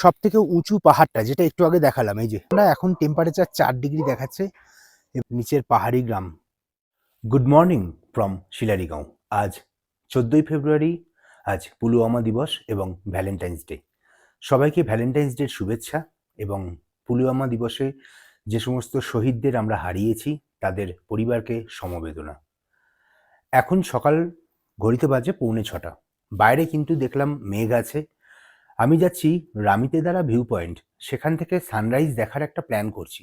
সব থেকে উঁচু পাহাড়টা, যেটা একটু আগে দেখালাম, এই যে। আমরা এখন টেম্পারেচার চার ডিগ্রি দেখাচ্ছে নিচের পাহাড়ি গ্রাম। গুড মর্নিং ফ্রম শিলারিগাঁও আজ চোদ্দোই ফেব্রুয়ারি, আজ পুলওয়ামা দিবস এবং ভ্যালেন্টাইন্স ডে সবাইকে ভ্যালেন্টাইন্স ডের শুভেচ্ছা এবং পুলওয়ামা দিবসে যে সমস্ত শহীদদের আমরা হারিয়েছি, তাদের পরিবারকে সমবেদনা। এখন সকাল ঘড়িতে বাজে পৌনে ছটা। বাইরে কিন্তু দেখলাম মেঘ আছে আমি যাচ্ছি রামিতে দ্বারা ভিউ পয়েন্ট সেখান থেকে সানরাইজ দেখার একটা প্ল্যান করছি।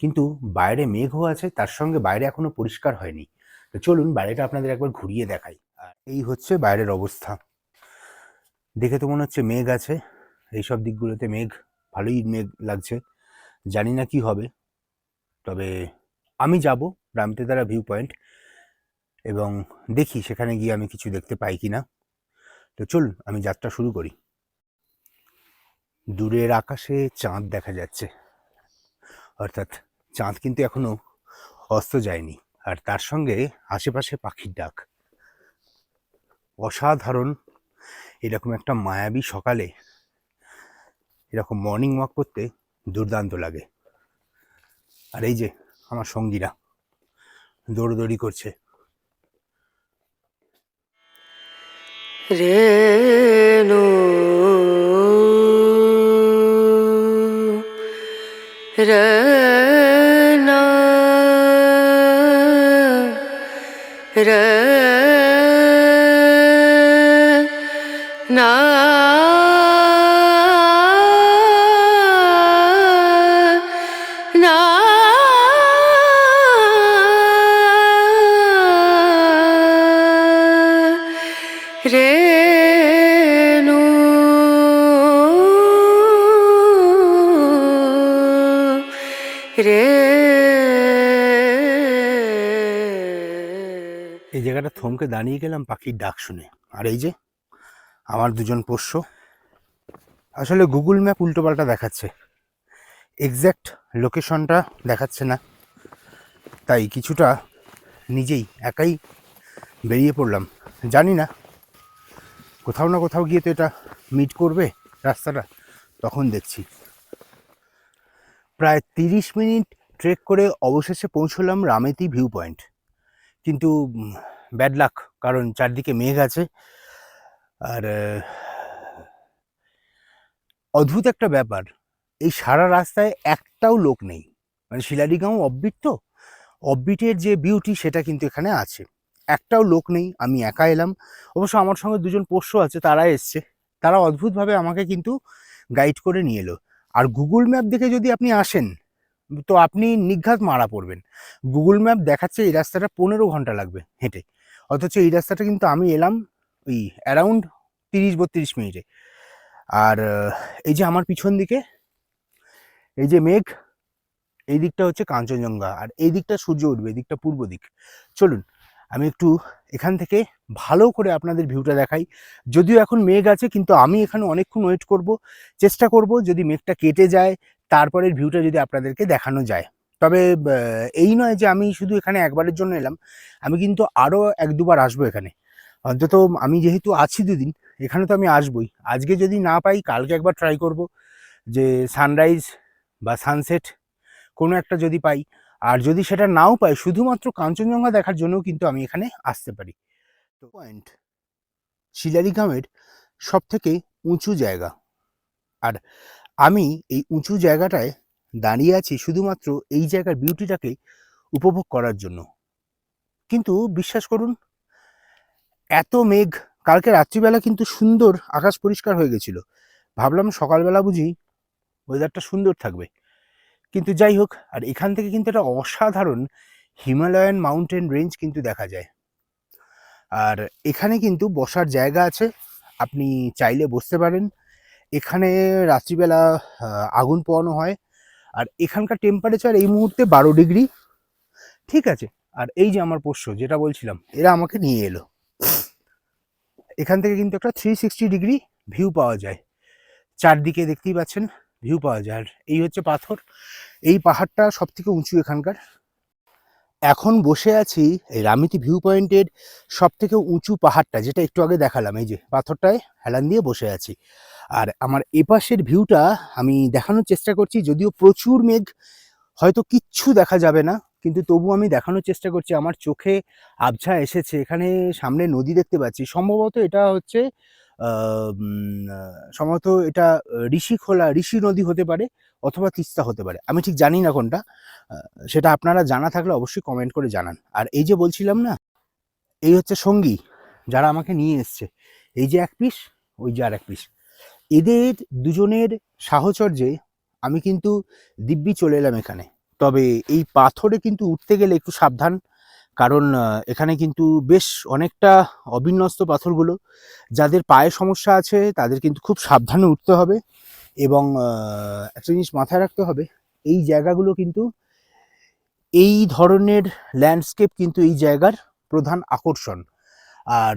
কিন্তু বাইরে মেঘও আছে, তার সঙ্গে বাইরে এখনও পরিষ্কার হয়নি। তো চলুন বাইরেটা আপনাদের একবার ঘুরিয়ে দেখাই। আর এই হচ্ছে বাইরের অবস্থা। দেখে তো মনে হচ্ছে মেঘ আছে। এইসব দিকগুলোতে মেঘ, ভালোই মেঘ লাগছে। জানি না কি হবে। তবে আমি যাব রামতে দ্বারা ভিউ পয়েন্ট এবং দেখি সেখানে গিয়ে আমি কিছু দেখতে পাই কি না তো চলুন, আমি যাত্রা শুরু করি। দূরের আকাশে চাঁদ দেখা যাচ্ছে। অর্থাৎ চাঁদ কিন্তু এখনও অস্ত যায়নি, আর তার সঙ্গে আশেপাশে পাখির ডাক। অসাধারণ এরকম একটা মায়াবী সকালে, এরকম মর্নিং ওয়াক করতে দুর্দান্ত লাগে। আর এই যে আমার সঙ্গীরা দৌড়দৌড়ি করছে। রেণু রনা রনা থমকে দাঁড়িয়ে গেলাম পাখির ডাক শুনে। আর এই যে, আমার দুজন পোষ্য। আসলে গুগল ম্যাপ উল্টোপাল্টা দেখাচ্ছে। এক্স্যাক্ট লোকেশনটা দেখাচ্ছে না। তাই কিছুটা নিজেই একাই বেরিয়ে পড়লাম। জানি না, কোথাও না কোথাও গিয়ে তো এটা মিট করবে রাস্তাটা, তখন দেখছি। প্রায় তিরিশ মিনিট ট্রেক করে অবশেষে পৌঁছলাম রামেতি ভিউ পয়েন্ট কিন্তু ব্যাড লাক কারণ চারদিকে মেঘ আছে। আর অদ্ভুত একটা ব্যাপার, এই সারা রাস্তায় একটাও লোক নেই। মানে শিলারিগাঁও অববিট তো? অববিটের যে বিউটি সেটা কিন্তু এখানে আছে। একটাও লোক নেই, আমি একা এলাম। অবশ্য আমার সঙ্গে দুজন পোষ্য আছে, তারা এসছে। তারা অদ্ভুতভাবে আমাকে কিন্তু গাইড করে নিয়ে এলো। আর গুগল ম্যাপ দেখে যদি আপনি আসেন, তো আপনি নিঘাত মারা পড়বেন। গুগল ম্যাপ দেখাচ্ছে এই রাস্তাটা পনেরো ঘণ্টা লাগবে হেঁটে। অথচ এই রাস্তাটা কিন্তু আমি এলাম ওই অ্যারাউন্ড তিরিশ বত্রিশ মিনিটে। আর এই যে আমার পিছন দিকে, এই যে মেঘ, এই দিকটা হচ্ছে কাঞ্চনজঙ্ঘা, আর এই দিকটা সূর্য উঠবে, এই দিকটা পূর্ব দিক। চলুন, আমি একটু এখান থেকে ভালো করে আপনাদের ভিউটা দেখাই। যদিও এখন মেঘ আছে, কিন্তু আমি এখানে অনেকক্ষণ ওয়েট করব, চেষ্টা করব যদি মেঘটা কেটে যায়, তারপরের ভিউটা যদি আপনাদেরকে দেখানো যায়। তবে এই নয় যে আমি শুধু এখানে একবারের জন্য এলাম, আমি কিন্তু আরও এক দুবার আসব এখানে। অন্তত আমি যেহেতু আছি দুদিন, এখানে তো আমি আসবই। আজকে যদি না পাই, কালকে একবার ট্রাই করব যে সানরাইজ বা সানসেট কোনো একটা যদি পাই। আর যদি সেটা নাও পাই, শুধুমাত্র কাঞ্চনজঙ্ঘা দেখার জন্যও কিন্তু আমি এখানে আসতে পারি। তো পয়েন্ট শিলারিগ্রামের সব থেকে উঁচু জায়গা। আর আমি এই উঁচু জায়গাটায় দাঁড়িয়ে আছি শুধুমাত্র এই জায়গার বিউটিটাকে উপভোগ করার জন্য। কিন্তু বিশ্বাস করুন, এত মেঘ, কালকে রাত্রিবেলা কিন্তু সুন্দর আকাশ পরিষ্কার হয়ে গেছিল। ভাবলাম সকালবেলা বুঝি ওয়েদারটা সুন্দর থাকবে। কিন্তু যাই হোক, আর এখান থেকে কিন্তু একটা অসাধারণ হিমালয়ান মাউন্টেন রেঞ্জ কিন্তু দেখা যায়। আর এখানে কিন্তু বসার জায়গা আছে, আপনি চাইলে বসতে পারেন। এখানে রাত্রিবেলা আগুন পোয়ানো হয়। আর এখানকার টেম্পারেচার এই মুহূর্তে বারো ডিগ্রি ঠিক আছে? আর এই যে আমার পোষ্য যেটা বলছিলাম, এরা আমাকে নিয়ে এলো। এখান থেকে কিন্তু একটা থ্রি সিক্সটি ডিগ্রি ভিউ পাওয়া যায়। চারদিকে দেখতেই পাচ্ছেন ভিউ পাওয়া যায়। আর এই হচ্ছে পাথর। এই পাহাড়টা সব থেকে উঁচু এখানকার। এখন বসে আছি এই রামিতি ভিউ পয়েন্টের সব থেকে উঁচু পাহাড়টা, যেটা একটু আগে দেখালাম, এই যে পাথরটায় হেলান দিয়ে বসে আছি। আর আমার এপাশের ভিউটা আমি দেখানোর চেষ্টা করছি, যদিও প্রচুর মেঘ, হয়তো কিচ্ছু দেখা যাবে না, কিন্তু তবু আমি দেখানোর চেষ্টা করছি। আমার চোখে আবছা এসেছে, এখানে সামনে নদী দেখতে পাচ্ছি। সম্ভবত এটা হচ্ছে সম্ভবত এটা ঋষি খোলা ঋষি নদী হতে পারে অথবা তিস্তা হতে পারে। আমি ঠিক জানি না কোনটা সেটা আপনারা জানা থাকলে অবশ্যই কমেন্ট করে জানান। আর এই যে বলছিলাম না, এই হচ্ছে সঙ্গী, যারা আমাকে নিয়ে এসছে। এই যে এক পিস, ওই যে আর এক পিস। এদের দুজনের সাহচর্যে আমি কিন্তু দিব্যি চলে এলাম এখানে। তবে এই পাথরে কিন্তু উঠতে গেলে একটু সাবধান, কারণ এখানে কিন্তু বেশ অনেকটা অবিন্যস্ত পাথরগুলো। যাদের পায়ে সমস্যা আছে, তাদের কিন্তু খুব সাবধানে উঠতে হবে এবং একটা জিনিস মাথায় রাখতে হবে, এই জায়গাগুলো কিন্তু, এই ধরনের ল্যান্ডস্কেপ কিন্তু এই জায়গার প্রধান আকর্ষণ। আর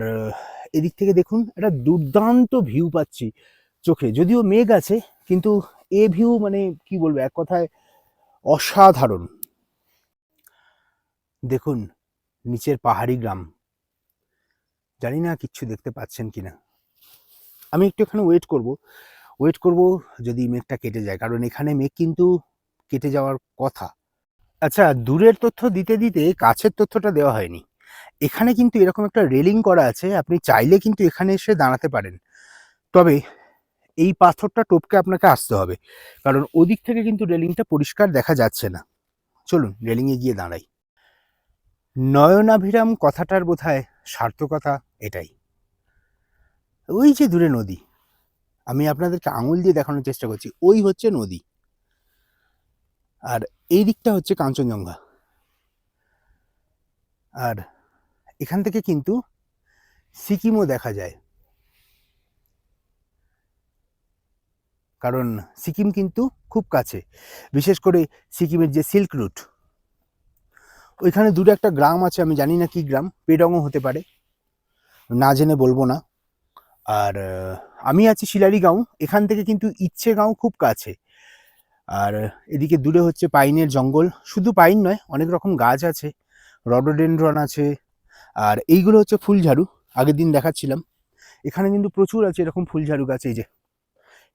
এদিক থেকে দেখুন, একটা দুর্দান্ত ভিউ পাচ্ছি। চোখে। যদিও মেঘ আছে, কিন্তু এ ভিউ মানে কি বলব, এক কথায় অসাধারণ। দেখুন, নিচের পাহাড়ি গ্রাম। জানি না কিচ্ছু দেখতে পাচ্ছেন কিনা। আমি একটু এখানে ওয়েট করব। ওয়েট করব যদি মেঘটা কেটে যায়, কারণ এখানে মেঘ কিন্তু কেটে যাওয়ার কথা। আচ্ছা দূরের তথ্য দিতে দিতে কাছের তথ্যটা দেওয়া হয়নি। এখানে কিন্তু এরকম একটা রেলিং করা আছে, আপনি চাইলে কিন্তু এখানে এসে দাঁড়াতে পারেন। তবে এই পাথরটা টপকে আপনাকে আসতে হবে। কারণ ওদিক থেকে কিন্তু রেলিংটা পরিষ্কার দেখা যাচ্ছে না। চলুন, রেলিংয়ে গিয়ে দাঁড়াই। নয়নাভিরাম কথাটার বোধহয় সার্থকতা এটাই। ওই যে দূরে নদী। আমি আপনাদেরকে আঙুল দিয়ে দেখানোর চেষ্টা করছি। ওই হচ্ছে নদী। আর এই দিকটা হচ্ছে কাঞ্চনজঙ্ঘা। আর এখান থেকে কিন্তু সিকিমও দেখা যায়। কারণ সিকিম কিন্তু খুব কাছে, বিশেষ করে সিকিমের যে সিল্ক রুট। ওইখানে দূরে একটা গ্রাম আছে, আমি জানি না কি গ্রাম, পেডংও হতে পারে। না জেনে বলব না। আর আমি আছি শিলারি গাঁও এখান থেকে কিন্তু ইচ্ছে গাঁও খুব কাছে। আর এদিকে দূরে হচ্ছে পাইনের জঙ্গল, শুধু পাইন নয়, অনেক রকম গাছ আছে, রডোডেন্ড্রন আছে, আর এইগুলো হচ্ছে ফুলঝাড়ু, আগের দিন দেখাচ্ছিলাম। এখানে কিন্তু প্রচুর আছে এরকম ফুলঝাড়ু গাছ, এই যে।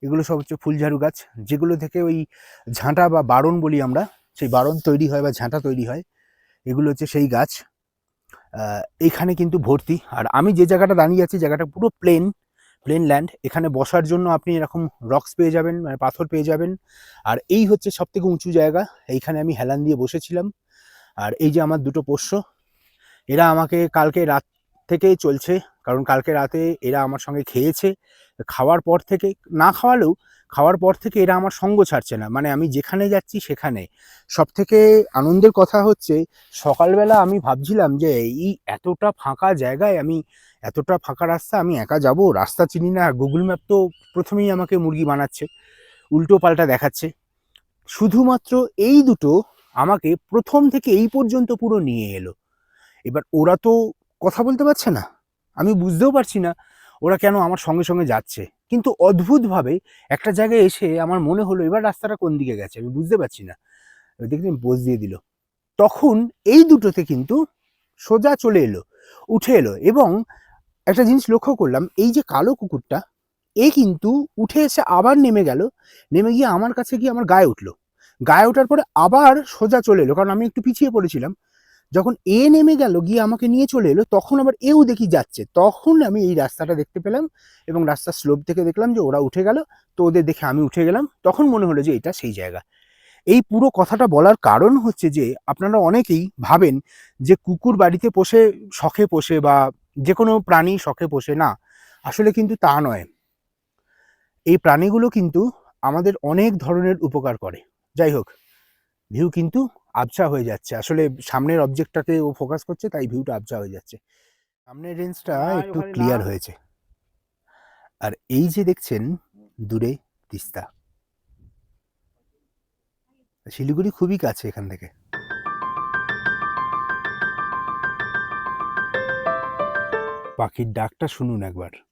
এগুলো সব হচ্ছে ফুলঝাড়ু গাছ। যেগুলো থেকে ওই ঝাঁটা বা বারণ বলি আমরা, সেই বারণ তৈরি হয় বা ঝাঁটা তৈরি হয়, এগুলো হচ্ছে সেই গাছ। এখানে কিন্তু ভর্তি। আর আমি যে জায়গাটা দাঁড়িয়ে আছি, জায়গাটা পুরো প্লেন প্লেন ল্যান্ড এখানে বসার জন্য আপনি এরকম রক্স পেয়ে যাবেন মানে পাথর পেয়ে যাবেন। আর এই হচ্ছে সব থেকে উঁচু জায়গা। এইখানে আমি হেলান দিয়ে বসেছিলাম। আর এই যে আমার দুটো পোষ্য, এরা আমাকে কালকে রাত থেকেই চলছে। কারণ কালকে রাতে এরা আমার সঙ্গে খেয়েছে। খাওয়ার পর থেকে, না খাওয়ালেও, খাওয়ার পর থেকে এরা আমার সঙ্গ ছাড়ছে না। মানে আমি যেখানে যাচ্ছি সেখানে। সব থেকে আনন্দের কথা হচ্ছে, সকালবেলা আমি ভাবছিলাম যে এই এতটা ফাঁকা জায়গায় আমি, এতটা ফাঁকা রাস্তা, আমি একা যাব? রাস্তা চিনি না। গুগল ম্যাপ তো প্রথমেই আমাকে মুরগি বানাচ্ছে, উল্টো পাল্টা দেখাচ্ছে। শুধুমাত্র এই দুটো আমাকে প্রথম থেকে এই পর্যন্ত পুরো নিয়ে এলো। এবার ওরা তো কথা বলতে পারছে না। আমি বুঝতেও পারছি না ওরা কেন আমার সঙ্গে সঙ্গে যাচ্ছে। কিন্তু অদ্ভুতভাবে একটা জায়গায় এসে আমার মনে হলো, এবার রাস্তাটা কোন দিকে গেছে? আমি বুঝতে পারছি না। দেখলেন পোজ দিয়ে দিল। তখন এই দুটোতে কিন্তু সোজা চলে এলো, উঠে এলো এবং একটা জিনিস লক্ষ্য করলাম, এই যে কালো কুকুরটা, এ কিন্তু উঠে এসে আবার নেমে গেল, নেমে গিয়ে আমার কাছে গিয়ে আমার গায়ে উঠল। গায়ে ওঠার পরে আবার সোজা চলে এলো, কারণ আমি একটু পিছিয়ে পড়েছিলাম। যখন এ নেমে গেল, গিয়ে আমাকে নিয়ে চলে এলো, তখন আবার এও দেখি যাচ্ছে। তখন আমি এই রাস্তাটা দেখতে পেলাম এবং রাস্তার স্লোপ থেকে দেখলাম যে ওরা উঠে গেল। তো ওদের দেখে আমি উঠে গেলাম। তখন মনে হলো যে এটা সেই জায়গা। এই পুরো কথাটা বলার কারণ হচ্ছে যে, আপনারা অনেকেই ভাবেন যে কুকুর বাড়িতে পোষে, শখে পোষে বা যে কোনো প্রাণী শখে পোষে না। আসলে কিন্তু তা নয়। এই প্রাণীগুলো কিন্তু আমাদের অনেক ধরনের উপকার করে। যাই হোক, ভিউ কিন্তু আবছা হয়ে যাচ্ছে। আসলে সামনের অবজেক্টটাকে ও ফোকাস করছে তাই ভিউটা আবছা হয়ে যাচ্ছে। সামনের রেঞ্জটা একটু ক্লিয়ার হয়েছে। আর এই যে দেখছেন দূরে তিস্তা। শিলিগুড়ি খুবই কাছে এখান থেকে। পাখির ডাকটা শুনুন একবার।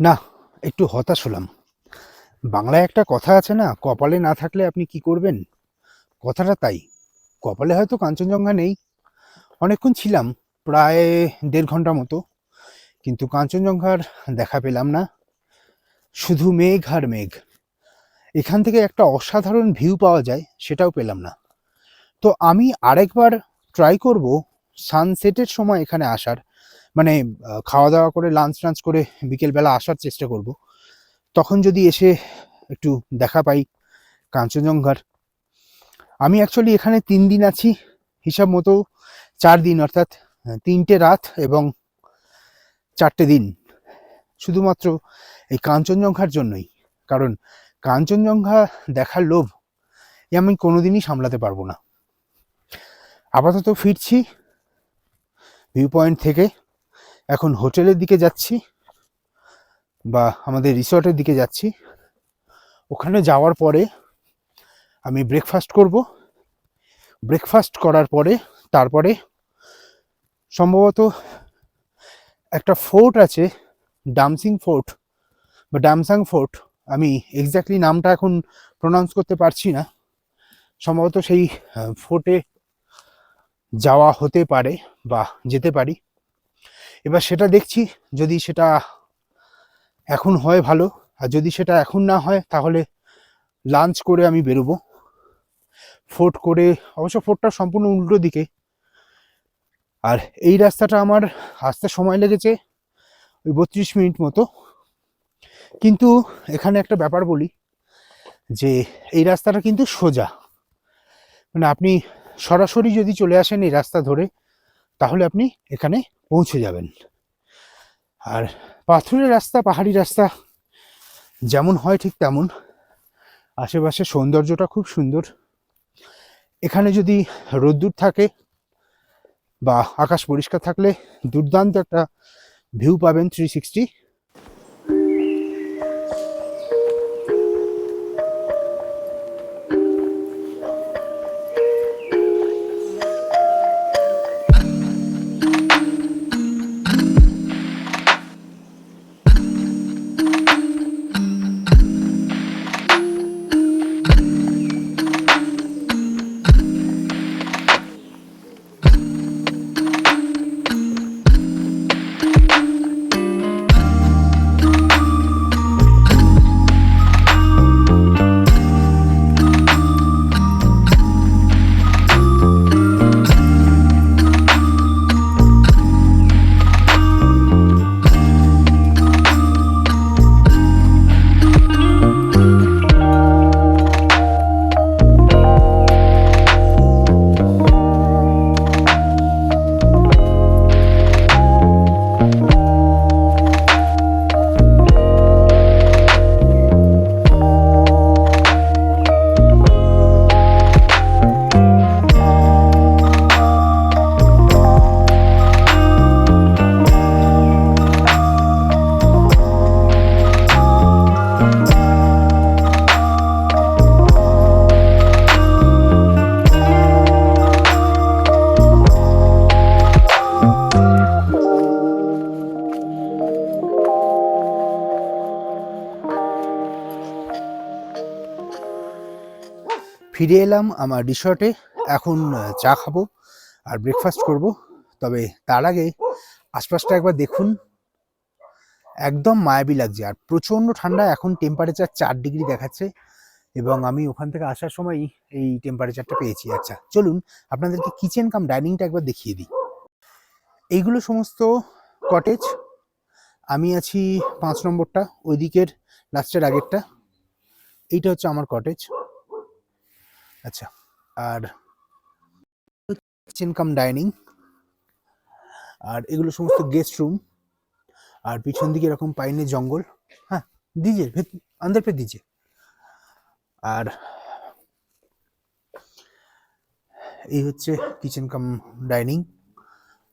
না, একটু হতাশ হলাম। বাংলায় একটা কথা আছে না, কপালে না থাকলে আপনি কি করবেন? কথাটা তাই, কপালে হয়তো কাঞ্চনজঙ্ঘা নেই। অনেকক্ষণ ছিলাম, প্রায় দেড় ঘণ্টা মতো, কিন্তু কাঞ্চনজঙ্ঘার দেখা পেলাম না। শুধু মেঘ আর মেঘ। এখান থেকে একটা অসাধারণ ভিউ পাওয়া যায়, সেটাও পেলাম না। তো আমি আরেকবার ট্রাই করব সানসেটের সময় এখানে আসার। মানে খাওয়া দাওয়া করে লাঞ্চ টাঞ্চ করে বিকেলবেলা আসার চেষ্টা করব। তখন যদি এসে একটু দেখা পাই কাঞ্চনজঙ্ঘার। আমি অ্যাকচুয়ালি এখানে তিন দিন আছি, হিসাব মতো চার দিন, অর্থাৎ তিনটে রাত এবং চারটে দিন। শুধুমাত্র এই কাঞ্চনজঙ্ঘার জন্যই, কারণ কাঞ্চনজঙ্ঘা দেখার লোভ এ আমি কোনোদিনই সামলাতে পারব না। আপাতত ফিরছি ভিউ পয়েন্ট থেকে। এখন হোটেলের দিকে যাচ্ছি বা আমাদের রিসর্টের দিকে যাচ্ছি। ওখানে যাওয়ার পরে আমি ব্রেকফাস্ট করব। ব্রেকফাস্ট করার পরে তারপরে সম্ভবত একটা ফোর্ট আছে ডামসিং ফোর্ট বা ডামসাং ফোর্ট আমি এক্স্যাক্টলি নামটা এখন প্রোনাউন্স করতে পারছি না। সম্ভবত সেই ফোর্টে যাওয়া হতে পারে বা যেতে পারি। এবার সেটা দেখছি, যদি সেটা এখন হয় ভালো, আর যদি সেটা এখন না হয়, তাহলে লাঞ্চ করে আমি বেরোবো। ফোর্ট করে, অবশ্য ফোর্টটা সম্পূর্ণ উল্টো দিকে। আর এই রাস্তাটা আমার আসতে সময় লেগেছে ওই বত্রিশ মিনিট মতো। কিন্তু এখানে একটা ব্যাপার বলি, যে এই রাস্তাটা কিন্তু সোজা। মানে আপনি সরাসরি যদি চলে আসেন এই রাস্তা ধরে, তাহলে আপনি এখানে পৌঁছে যাবেন। আর পাথুরের রাস্তা, পাহাড়ি রাস্তা যেমন হয় ঠিক তেমন। আশেপাশে সৌন্দর্যটা খুব সুন্দর। এখানে যদি রোদ্দুর থাকে বা আকাশ পরিষ্কার থাকলে দুর্দান্ত একটা ভিউ পাবেন থ্রি সিক্সটি ফিরে এলাম আমার রিসর্টে এখন চা খাব আর ব্রেকফাস্ট করব। তবে তার আগে আশপাশটা একবার দেখুন। একদম মায়াবী লাগছে আর প্রচণ্ড ঠান্ডা। এখন টেম্পারেচার চার ডিগ্রি দেখাচ্ছে এবং আমি ওখান থেকে আসার সময় এই টেম্পারেচারটা পেয়েছি। আচ্ছা চলুন আপনাদেরকে কিচেন কাম ডাইনিংটা একবার দেখিয়ে দিই। এইগুলো সমস্ত কটেজ আমি আছি পাঁচ নম্বরটা ওই দিকের লাস্টের আগেরটা। এইটা হচ্ছে আমার কটেজ আচ্ছা আর কাম ডাইনিং আর এগুলো সমস্ত গেস্ট রুম আর পিছন দিকে এরকম পাইনের জঙ্গল হ্যাঁ দিজে আন্দার পে দিজে আর এই হচ্ছে কিচেন কাম ডাইনিং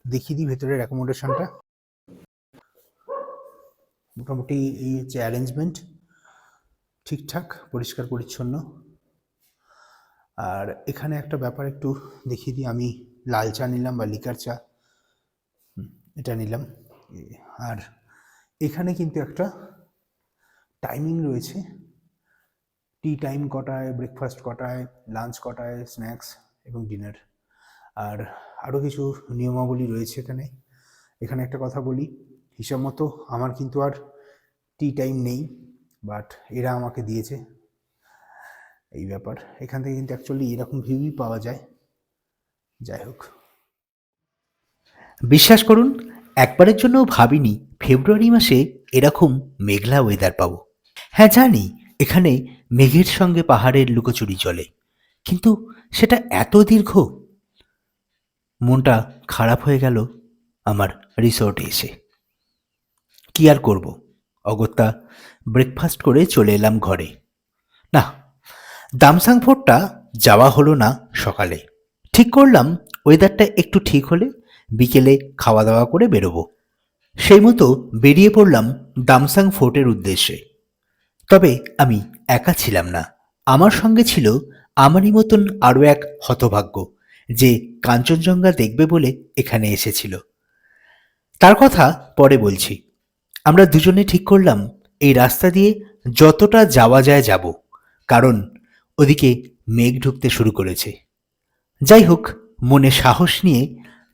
দেখিয়ে দিই ভেতরের অ্যাকোমোডেশনটা মোটামুটি এই হচ্ছে অ্যারেঞ্জমেন্ট ঠিকঠাক, পরিষ্কার, পরিচ্ছন্ন। আর এখানে একটা ব্যাপার একটু দেখিয়ে দিই। আমি লাল চা নিলাম বা লিকার চা। এটা নিলাম। আর এখানে কিন্তু একটা টাইমিং রয়েছে। টি টাইম কটায় ব্রেকফাস্ট কটায় লাঞ্চ কটায় স্ন্যাক্স এবং ডিনার আর আরও কিছু নিয়মাবলী রয়েছে এখানে। এখানে একটা কথা বলি। হিসাব মতো আমার কিন্তু আর টি টাইম নেই বাট এরা আমাকে দিয়েছে। এই ব্যাপার। এখান থেকে কিন্তু অ্যাকচুয়ালি এরকম ভিউই পাওয়া যায়। যাই হোক। বিশ্বাস করুন, একবারের জন্য ভাবিনি ফেব্রুয়ারি মাসে এরকম মেঘলা ওয়েদার পাবো। হ্যাঁ জানি এখানে মেঘের সঙ্গে পাহাড়ের লুকোচুরি চলে, কিন্তু সেটা এত দীর্ঘ? মনটা খারাপ হয়ে গেল আমার রিসোর্টে এসে। কি আর করব? অগত্যা ব্রেকফাস্ট করে চলে এলাম ঘরে। না দামসাং ফোর্টটা যাওয়া হলো না সকালে। ঠিক করলাম ওয়েদারটা একটু ঠিক হলে বিকেলে খাওয়া দাওয়া করে বেরোবো। সেই মতো বেরিয়ে পড়লাম দামসাং ফোর্টের উদ্দেশ্যে। তবে আমি একা ছিলাম না। আমার সঙ্গে ছিল আমারই মতন আরও এক হতভাগ্য যে কাঞ্চনজঙ্ঘা দেখবে বলে এখানে এসেছিল। তার কথা পরে বলছি। আমরা দুজনে ঠিক করলাম, এই রাস্তা দিয়ে যতটা যাওয়া যায় যাব। কারণ ওদিকে মেঘ ঢুকতে শুরু করেছে। যাই হোক, মনে সাহস নিয়ে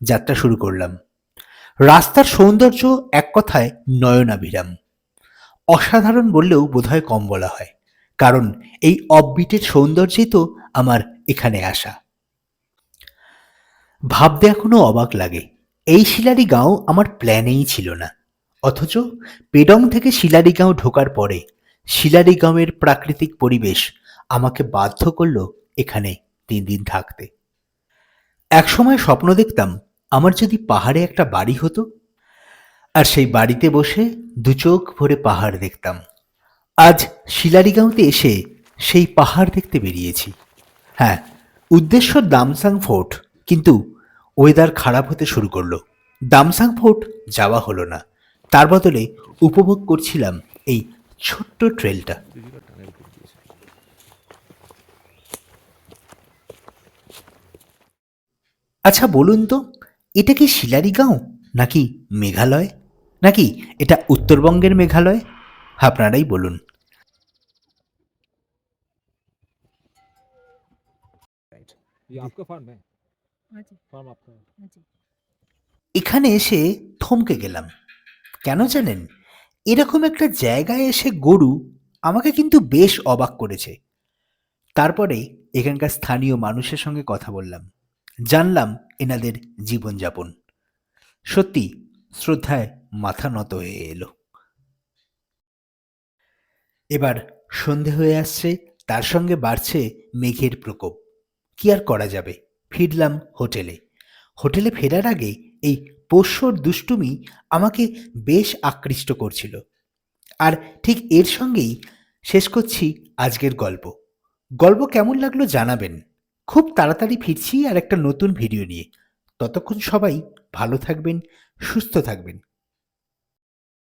যাত্রা শুরু করলাম। রাস্তার সৌন্দর্য এক কথায় নয়নাভিরাম। অসাধারণ বললেও বোধহয় কম বলা হয়, কারণ এই অববিটের সৌন্দর্যেই তো আমার এখানে আসা। ভাবতে এখনও অবাক লাগে, এই শিলারিগাঁও আমার প্ল্যানেই ছিল না। অথচ পেডং থেকে শিলারিগাঁও ঢোকার পরে শিলারিগাঁওয়ের প্রাকৃতিক পরিবেশ আমাকে বাধ্য করল এখানে তিন দিন থাকতে। একসময় স্বপ্ন দেখতাম আমার যদি পাহাড়ে একটা বাড়ি হতো, আর সেই বাড়িতে বসে দু চোখ ভরে পাহাড় দেখতাম। আজ শিলারিগাঁওতে এসে সেই পাহাড় দেখতে বেরিয়েছি। হ্যাঁ উদ্দেশ্য দামসাং ফোর্ট, কিন্তু ওয়েদার খারাপ হতে শুরু করল। দামসাং ফোর্ট যাওয়া হলো না। তার বদলে উপভোগ করছিলাম এই ছোট্ট ট্রেলটা আচ্ছা বলুন তো এটা কি শিলারিগাঁও নাকি মেঘালয়? নাকি এটা উত্তরবঙ্গের মেঘালয়? আপনারাই বলুন। এখানে এসে থমকে গেলাম। কেন জানেন? এরকম একটা জায়গায় এসে গরু আমাকে কিন্তু বেশ অবাক করেছে। তারপরে এখানকার স্থানীয় মানুষের সঙ্গে কথা বললাম। জানলাম এনাদের জীবনযাপন। সত্যি শ্রদ্ধায় মাথা নত হয়ে এলো। এবার সন্ধে হয়ে আসছে, তার সঙ্গে বাড়ছে মেঘের প্রকোপ। কি আর করা যাবে? ফিরলাম হোটেলে। হোটেলে ফেরার আগে এই পোষ্যর দুষ্টুমি আমাকে বেশ আকৃষ্ট করছিল। আর ঠিক এর সঙ্গেই শেষ করছি আজকের গল্প। গল্প কেমন লাগল জানাবেন। খুব তাড়াতাড়ি ফিরছি আর একটা নতুন ভিডিও নিয়ে। ততক্ষণ সবাই ভালো থাকবেন সুস্থ থাকবেন।